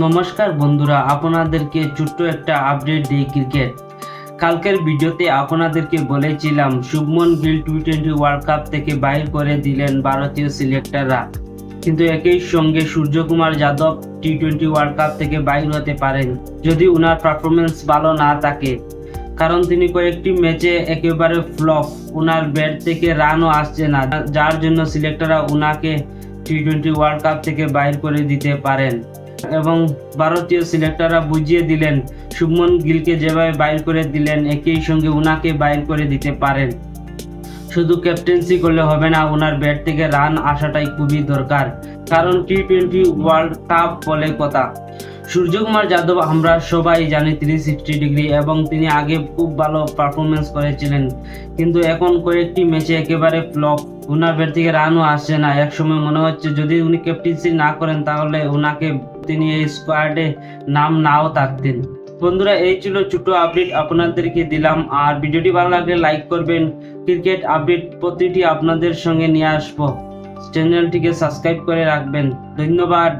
নমস্কার বন্ধুরা, আপনাদেরকে ছোট্ট একটা আপডেট দিই ক্রিকেট কালকের ভিডিওতে আপনাদেরকে বলেছিলাম, Shubman Gill T twenty world cup থেকে বাইর করে দিলেন ভারতীয় সিলেক্টররা কিন্তু একই সঙ্গে Suryakumar Yadav T twenty world cup থেকে বাইর হতে পারেন, যদি ওনার পারফরমেন্স ভালো না থাকে। কারণ তিনি কয়েকটি ম্যাচে একেবারে ফ্লপ ওনার ব্যাট থেকে রানও আসছে না, যার জন্য সিলেক্টররা ওনাকে টি টোয়েন্টি ওয়ার্ল্ড কাপ থেকে বাইর করে দিতে পারেন। এবং ভারতীয় সিলেক্টররা বুঝিয়ে দিলেন, শুভমন গিলকে যেভাবে বাইর করে দিলেন, একই সঙ্গে উনাকে বাইর করে দিতে পারেন। শুধু ক্যাপ্টেন্সি করলে হবে না ওনার ব্যাট থেকে রান আসাটাই খুবই দরকার। কারণ টি টোয়েন্টি ওয়ার্ল্ড কাপ বলে কথা। সূর্যকুমার যাদব, আমরা সবাই জানি থ্রি সিক্সটি ডিগ্রি এবং তিনি আগে খুব ভালো পারফরমেন্স করেছিলেন। কিন্তু এখন কয়েকটি ম্যাচে একেবারে ফ্লপ ওনার ব্যাট থেকে রানও আসছে না। এক সময় মনে হচ্ছে যদি উনি ক্যাপ্টেন্সি না করেন, তাহলে ওনাকে তিনি এই স্কোয়াডে নাম নাও থাকতেন। বন্ধুরা, এই ছিল ছোট আপডেট আপনাদেরকে দিলাম। আর ভিডিওটি ভালো লাগলে লাইক করবেন। ক্রিকেট আপডেট প্রতিটি আপনাদের সঙ্গে নিয়ে আসব। চ্যানেলটিকে সাবস্ক্রাইব করে রাখবেন। ধন্যবাদ।